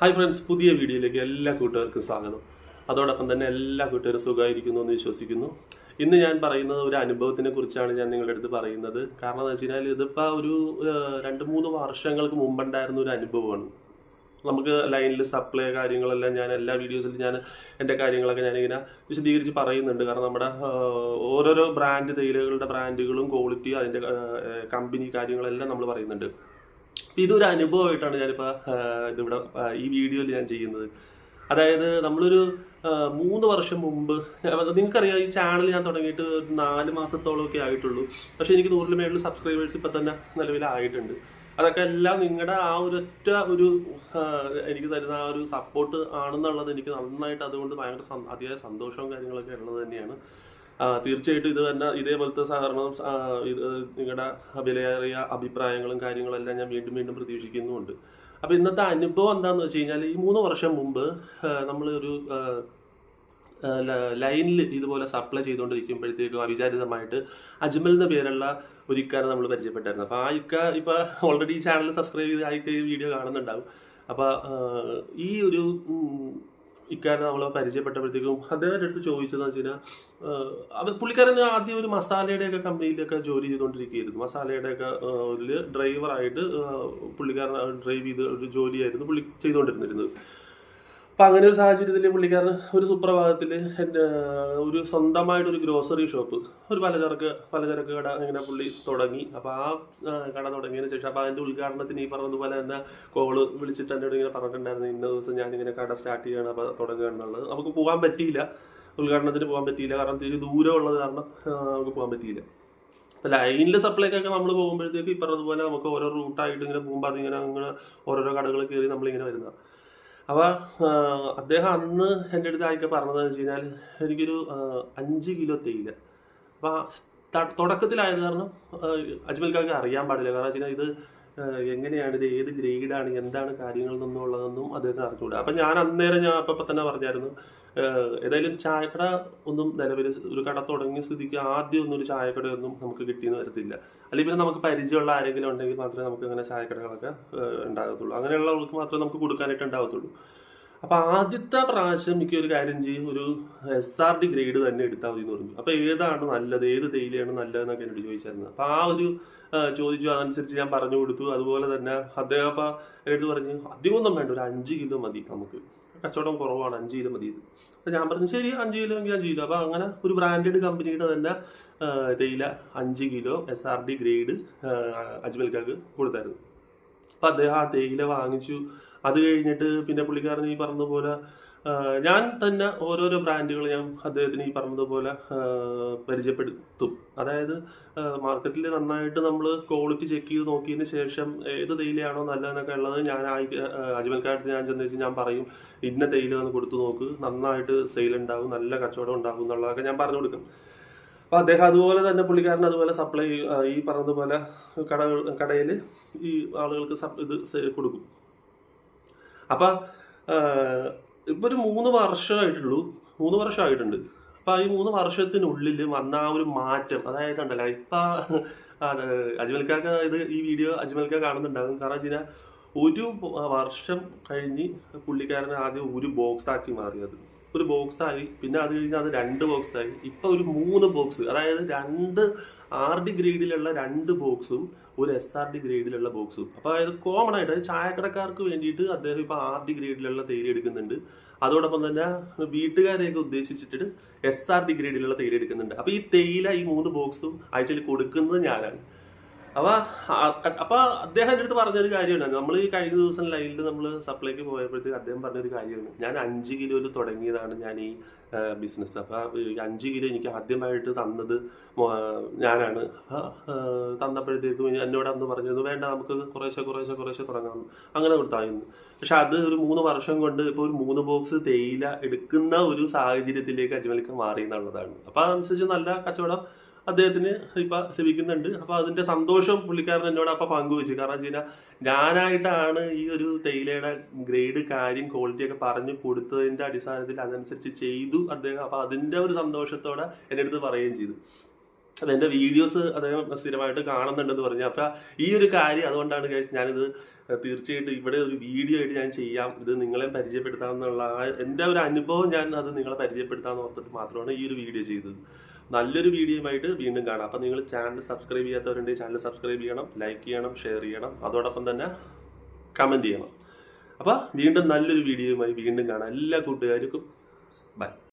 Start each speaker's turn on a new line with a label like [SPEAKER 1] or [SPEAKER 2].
[SPEAKER 1] Hi friends പുതിയ വീഡിയോയിലേക്ക് എല്ലാ കൂട്ടുകാർക്കും സ്വാഗതം. അതോടൊപ്പം തന്നെ എല്ലാ കൂട്ടുകാരും സുഖമായിരിക്കുന്നു എന്ന് വിശ്വസിക്കുന്നു. ഇന്ന് ഞാൻ പറയുന്നത് ഒരു അനുഭവത്തിനെ കുറിച്ചാണ് ഞാൻ നിങ്ങളുടെ അടുത്ത് പറയുന്നത്. കാരണം എന്ന് വെച്ച് കഴിഞ്ഞാൽ ഇതിപ്പോൾ ഒരു രണ്ട് മൂന്ന് വർഷങ്ങൾക്ക് മുമ്പുണ്ടായിരുന്ന ഒരു അനുഭവമാണ്. നമുക്ക് ലൈനിൽ സപ്ലൈ കാര്യങ്ങളെല്ലാം ഞാൻ എല്ലാ വീഡിയോസിൽ ഞാൻ എന്റെ കാര്യങ്ങളൊക്കെ ഞാനിങ്ങനെ വിശദീകരിച്ച് പറയുന്നുണ്ട്. കാരണം നമ്മുടെ ഓരോരോ ബ്രാൻഡ് തേയിലകളുടെ ബ്രാൻഡുകളും ക്വാളിറ്റി അതിന്റെ കമ്പനി കാര്യങ്ങളെല്ലാം നമ്മൾ പറയുന്നുണ്ട്. ഇതൊരു അനുഭവമായിട്ടാണ് ഞാനിപ്പോൾ ഇതിവിടെ ഈ വീഡിയോയിൽ ഞാൻ ചെയ്യുന്നത്. അതായത് നമ്മളൊരു മൂന്ന് വർഷം മുമ്പ് നിങ്ങൾക്കറിയാം ഈ ചാനൽ ഞാൻ തുടങ്ങിയിട്ട് ഒരു നാല് മാസത്തോളമൊക്കെ ആയിട്ടുള്ളൂ. പക്ഷേ എനിക്ക് നൂറിൽ മേളിൽ സബ്സ്ക്രൈബേഴ്സ് ഇപ്പം തന്നെ നിലവിലായിട്ടുണ്ട്. അതൊക്കെ എല്ലാം നിങ്ങളുടെ ആ ഒരൊറ്റ ഒരു എനിക്ക് തരുന്ന ആ ഒരു സപ്പോർട്ട് ആണെന്നുള്ളത് എനിക്ക് നന്നായിട്ട് അതുകൊണ്ട് ഭയങ്കര അതിയായ സന്തോഷവും കാര്യങ്ങളൊക്കെ ഉള്ളത് തന്നെയാണ്. തീർച്ചയായിട്ടും ഇത് തന്നെ ഇതേപോലത്തെ സഹകരണം നിങ്ങളുടെ വിലയേറിയ അഭിപ്രായങ്ങളും കാര്യങ്ങളെല്ലാം ഞാൻ വീണ്ടും വീണ്ടും പ്രതീക്ഷിക്കുന്നുമുണ്ട്. അപ്പൊ ഇന്നത്തെ അനുഭവം എന്താണെന്ന് വെച്ച് കഴിഞ്ഞാൽ ഈ മൂന്ന് വർഷം മുമ്പ് നമ്മൾ ഒരു ലൈനിൽ ഇതുപോലെ സപ്ലൈ ചെയ്തുകൊണ്ടിരിക്കുമ്പോഴത്തേക്കും അവിചാരിതമായിട്ട് അജ്മൽ എന്ന പേരുള്ള ഒരു ഇക്കാരെ നമ്മൾ പരിചയപ്പെട്ടായിരുന്നു. അപ്പോൾ ആ ഇക്ക ഇപ്പൊ ഓൾറെഡി ഈ ചാനൽ സബ്സ്ക്രൈബ് ചെയ്ത് ആ ഇക്ക ഈ വീഡിയോ കാണുന്നുണ്ടാവും. അപ്പോൾ ഈ ഒരു ഇക്കാരനെ നമ്മൾ പരിചയപ്പെട്ടപ്പോഴത്തേക്കും അദ്ദേഹത്തിന്റെ അടുത്ത് ചോദിച്ചതെന്ന് വെച്ച് കഴിഞ്ഞാൽ അവർ പുള്ളിക്കാരൻ ആദ്യം ഒരു മസാലയുടെയൊക്കെ കമ്പനിയിലൊക്കെ ജോലി ചെയ്തുകൊണ്ടിരിക്കുകയായിരുന്നു. മസാലയുടെയൊക്കെ ഒരു ഡ്രൈവറായിട്ട് പുള്ളിക്കാരൻ ഡ്രൈവ് ചെയ്ത് ഒരു ജോലിയായിരുന്നു പുള്ളി ചെയ്തുകൊണ്ടിരുന്നിരുന്നത്. അപ്പം അങ്ങനെ ഒരു സാഹചര്യത്തിൽ പുള്ളിക്കാരൻ ഒരു സുപ്രഭാതത്തിൽ എന്റെ ഒരു സ്വന്തമായിട്ട് ഒരു ഗ്രോസറി ഷോപ്പ് ഒരു പലചരക്ക് പലചരക്ക് കട ഇങ്ങനെ പുള്ളി തുടങ്ങി. അപ്പോൾ ആ കട തുടങ്ങിയതിന് ശേഷം അപ്പോൾ അതിന്റെ ഉദ്ഘാടനത്തിന് ഈ പറഞ്ഞതുപോലെ തന്നെ കോൾ വിളിച്ചിട്ട് എന്നോട് ഇങ്ങനെ പറഞ്ഞിട്ടുണ്ടായിരുന്നു ഇന്ന ദിവസം ഞാൻ ഇങ്ങനെ കട സ്റ്റാർട്ട് ചെയ്യണം അപ്പോൾ തുടങ്ങുക എന്നുള്ളത്. നമുക്ക് പോകാൻ പറ്റിയില്ല ഉദ്ഘാടനത്തിന് പോകാൻ പറ്റിയില്ല. കാരണം ഇത് ദൂരം ഉള്ളത് കാരണം നമുക്ക് പോകാൻ പറ്റിയില്ല. ലൈനിൽ സപ്ലൈക്കൊക്കെ നമ്മൾ പോകുമ്പോഴത്തേക്ക് ഈ പറഞ്ഞതുപോലെ നമുക്ക് ഓരോ റൂട്ടായിട്ട് ഇങ്ങനെ പോകുമ്പോൾ അതിങ്ങനെ അങ്ങനെ ഓരോരോ കടകൾ കയറി നമ്മളിങ്ങനെ വരുന്നത്. അപ്പോൾ അദ്ദേഹം അന്ന് എന്റെ അടുത്ത് ആയിക്കെ പറഞ്ഞതെന്ന് വെച്ച് കഴിഞ്ഞാൽ എനിക്കൊരു അഞ്ച് കിലോ തേയില. അപ്പോൾ തുടക്കത്തിലായത് കാരണം അജ്മൽ കാക്ക് അറിയാൻ പാടില്ല. കാരണം ഇത് എങ്ങനെയാണ് ഇത് ഏത് ഗ്രേഡാണ് എന്താണ് കാര്യങ്ങൾ എന്നുള്ളതെന്നും അദ്ദേഹത്തിന് അറിഞ്ഞുകൂടാ. അപ്പം ഞാൻ അന്നേരം ഞാൻ അപ്പം തന്നെ പറഞ്ഞായിരുന്നു ഏതായാലും ചായക്കട ഒന്നും നിലവിൽ ഒരു കട തുടങ്ങിയ സ്ഥിതിക്ക് ആദ്യം ഒന്നും ഒരു ചായക്കടയൊന്നും നമുക്ക് കിട്ടിയെന്ന് വരത്തില്ല. അല്ലെങ്കിൽ പിന്നെ നമുക്ക് പരിചയമുള്ള ആരെങ്കിലും ഉണ്ടെങ്കിൽ മാത്രമേ നമുക്ക് അങ്ങനെ ചായക്കടകളൊക്കെ ഉണ്ടാകത്തുള്ളൂ. അങ്ങനെയുള്ളവർക്ക് മാത്രമേ നമുക്ക് കൊടുക്കാനായിട്ട് ഉണ്ടാകത്തുള്ളൂ. അപ്പൊ ആദ്യത്തെ പ്രാവശ്യം എനിക്ക് ഒരു കാര്യം ചെയ്യും ഒരു എസ് ആർ ഡി ഗ്രേഡ് തന്നെ എടുത്താൽ മതി എന്ന് പറഞ്ഞു. അപ്പൊ ഏതാണ് നല്ലത്? ഏത് തേയിലയാണ് നല്ലതെന്നൊക്കെ എന്നോട് ചോദിച്ചായിരുന്നു. അപ്പൊ ആ ഒരു ചോദിച്ചു അതനുസരിച്ച് ഞാൻ പറഞ്ഞു കൊടുത്തു. അതുപോലെ തന്നെ അദ്ദേഹം അപ്പൊ എടുത്ത് പറഞ്ഞു അധികമൊന്നും വേണ്ട ഒരു അഞ്ച് കിലോ മതി നമുക്ക്. കച്ചവടം കുറവാണ് അഞ്ച് കിലോ മതി. അപ്പൊ ഞാൻ പറഞ്ഞു ശരി അഞ്ച് കിലോ എങ്കിൽ അഞ്ച് കിലോ അപ്പൊ അങ്ങനെ ഒരു ബ്രാൻഡഡ് കമ്പനിയുടെ തന്നെ തേയില അഞ്ച് kilo S R D grade അജ്മൽക്കാക്ക് കൊടുത്തായിരുന്നു. അപ്പൊ അദ്ദേഹം ആ തേയില വാങ്ങിച്ചു. അത് കഴിഞ്ഞിട്ട് പിന്നെ പുള്ളിക്കാരൻ ഈ പറഞ്ഞതുപോലെ ഞാൻ തന്നെ ഓരോരോ ബ്രാൻഡുകൾ ഞാൻ അദ്ദേഹത്തിന് ഈ പറഞ്ഞതുപോലെ പരിചയപ്പെടുത്തും. അതായത് മാർക്കറ്റിൽ നന്നായിട്ട് നമ്മൾ ക്വാളിറ്റി ചെക്ക് ചെയ്ത് നോക്കിയതിന് ശേഷം ഏത് തേയിലയാണോ നല്ലതെന്നൊക്കെ ഉള്ളത് ഞാൻ അജ്മൽക്കാരത്ത് ഞാൻ ചെന്ന് ഞാൻ പറയും ഇന്ന തേയില ഒന്ന് കൊടുത്തു നോക്ക്. നന്നായിട്ട് സെയിൽ ഉണ്ടാവും നല്ല കച്ചവടം ഉണ്ടാവും എന്നുള്ളതൊക്കെ ഞാൻ പറഞ്ഞു കൊടുക്കും. അപ്പൊ അദ്ദേഹം അതുപോലെ തന്നെ പുള്ളിക്കാരൻ അതുപോലെ സപ്ലൈ ഈ പറഞ്ഞതുപോലെ കട കടയിൽ ഈ ആളുകൾക്ക് സപ് ഇത് കൊടുക്കും. അപ്പൊ ഇപ്പൊ ഒരു മൂന്ന് വർഷമായിട്ടുള്ളൂ മൂന്ന് വർഷമായിട്ടുണ്ട് അപ്പൊ ഈ മൂന്ന് വർഷത്തിനുള്ളിൽ വന്ന ആ ഒരു മാറ്റം അതായത് ഉണ്ടല്ലോ ഇപ്പൊ അജ്മൽക്കാക്ക് ഇത് ഈ വീഡിയോ അജ്മൽക്ക കാണുന്നുണ്ടാകും. കാരണം വെച്ച് കഴിഞ്ഞാൽ ഒരു വർഷം കഴിഞ്ഞ് പുള്ളിക്കാരൻ ആദ്യം ഒരു ബോക്സ് ആക്കി മാറിയത്. ഒരു ബോക്സ് ആയി പിന്നെ അത് കഴിഞ്ഞ് അത് രണ്ട് ബോക്സ് ആയി. ഇപ്പൊ ഒരു മൂന്ന് ബോക്സ് അതായത് രണ്ട് ആർ ഡി ഗ്രേഡിലുള്ള രണ്ട് ബോക്സും ഒരു എസ് ആർ ഡി ഗ്രേഡിലുള്ള ബോക്സും അപ്പൊ അതായത് കോമൺ ആയിട്ട് അതായത് ചായക്കടക്കാർക്ക് വേണ്ടിയിട്ട് അദ്ദേഹം ഇപ്പൊ ആർ ഡി ഗ്രേഡിലുള്ള തേയില എടുക്കുന്നുണ്ട്. അതോടൊപ്പം തന്നെ വീട്ടുകാരെയൊക്കെ ഉദ്ദേശിച്ചിട്ട് എസ് ആർ ഡി ഗ്രേഡിലുള്ള തേയില എടുക്കുന്നുണ്ട്. അപ്പൊ ഈ തേയില ഈ മൂന്ന് ബോക്സും ആഴ്ചയിൽ കൊടുക്കുന്നത് ഞാനാണ്. അപ്പൊ അപ്പോൾ അപ്പൊ അദ്ദേഹം എന്റെ അടുത്ത് പറഞ്ഞൊരു കാര്യമാണ് നമ്മൾ ഈ കഴിഞ്ഞ ദിവസം ലൈനിൽ നമ്മൾ സപ്ലൈക്ക് പോയപ്പോഴത്തേക്ക് അദ്ദേഹം പറഞ്ഞൊരു കാര്യമാണ് ഞാൻ അഞ്ച് കിലോയിൽ തുടങ്ങിയതാണ് ഞാൻ ഈ ബിസിനസ് അപ്പൊ ഈ അഞ്ച് കിലോ എനിക്ക് ആദ്യമായിട്ട് തന്നത് ഞാനാണ്. തന്നപ്പോഴത്തേക്കും എന്നോട് അന്ന് പറഞ്ഞത് വേണ്ട നമുക്ക് കുറേശ്ശെ കുറേശ്ശെ കുറേശ്ശെ തുടങ്ങാം. അങ്ങനെ കൊടുത്തായിരുന്നു. പക്ഷെ അത് ഒരു മൂന്ന് വർഷം കൊണ്ട് ഇപ്പൊ ഒരു മൂന്ന് ബോക്സ് തേയില എടുക്കുന്ന ഒരു സാഹചര്യത്തിലേക്ക് അജ്മലിക്ക് മാറി എന്നുള്ളതാണ്. അപ്പൊ അതനുസരിച്ച് നല്ല കച്ചവടം അദ്ദേഹത്തിന് ഇപ്പൊ ലഭിക്കുന്നുണ്ട്. അപ്പൊ അതിന്റെ സന്തോഷം പുള്ളിക്കാരൻ എന്നോട് അപ്പൊ പങ്കുവെച്ചു. കാരണം വെച്ച് കഴിഞ്ഞാൽ ഞാനായിട്ടാണ് ഈ ഒരു തേയിലയുടെ ഗ്രേഡ് കാര്യം ക്വാളിറ്റി ഒക്കെ പറഞ്ഞു കൊടുത്തതിന്റെ അടിസ്ഥാനത്തിൽ അതനുസരിച്ച് ചെയ്തു അദ്ദേഹം. അപ്പൊ അതിന്റെ ഒരു സന്തോഷത്തോടെ എന്റെ അടുത്ത് പറയുകയും ചെയ്തു. അത് എന്റെ വീഡിയോസ് അദ്ദേഹം സ്ഥിരമായിട്ട് കാണുന്നുണ്ടെന്ന് പറഞ്ഞു. അപ്പൊ ഈ ഒരു കാര്യം അതുകൊണ്ടാണ് കഴിച്ച് ഞാനിത് തീർച്ചയായിട്ടും ഇവിടെ ഒരു വീഡിയോ ആയിട്ട് ഞാൻ ചെയ്യാം. ഇത് നിങ്ങളെ പരിചയപ്പെടുത്താമെന്നുള്ള എന്റെ ഒരു അനുഭവം ഞാൻ അത് നിങ്ങളെ പരിചയപ്പെടുത്താമെന്ന് ഓർത്തിട്ട് മാത്രമാണ് ഈ ഒരു വീഡിയോ ചെയ്തത്. നല്ലൊരു വീഡിയോയുമായിട്ട് വീണ്ടും കാണാം. അപ്പം നിങ്ങൾ ചാനൽ സബ്സ്ക്രൈബ് ചെയ്യാത്തവരുണ്ടെങ്കിൽ ചാനൽ സബ്സ്ക്രൈബ് ചെയ്യണം ലൈക്ക് ചെയ്യണം ഷെയർ ചെയ്യണം. അതോടൊപ്പം തന്നെ കമന്റ് ചെയ്യണം. അപ്പോൾ വീണ്ടും നല്ലൊരു വീഡിയോയുമായി വീണ്ടും കാണാം. എല്ലാ കൂട്ടുകാർക്കും ബൈ.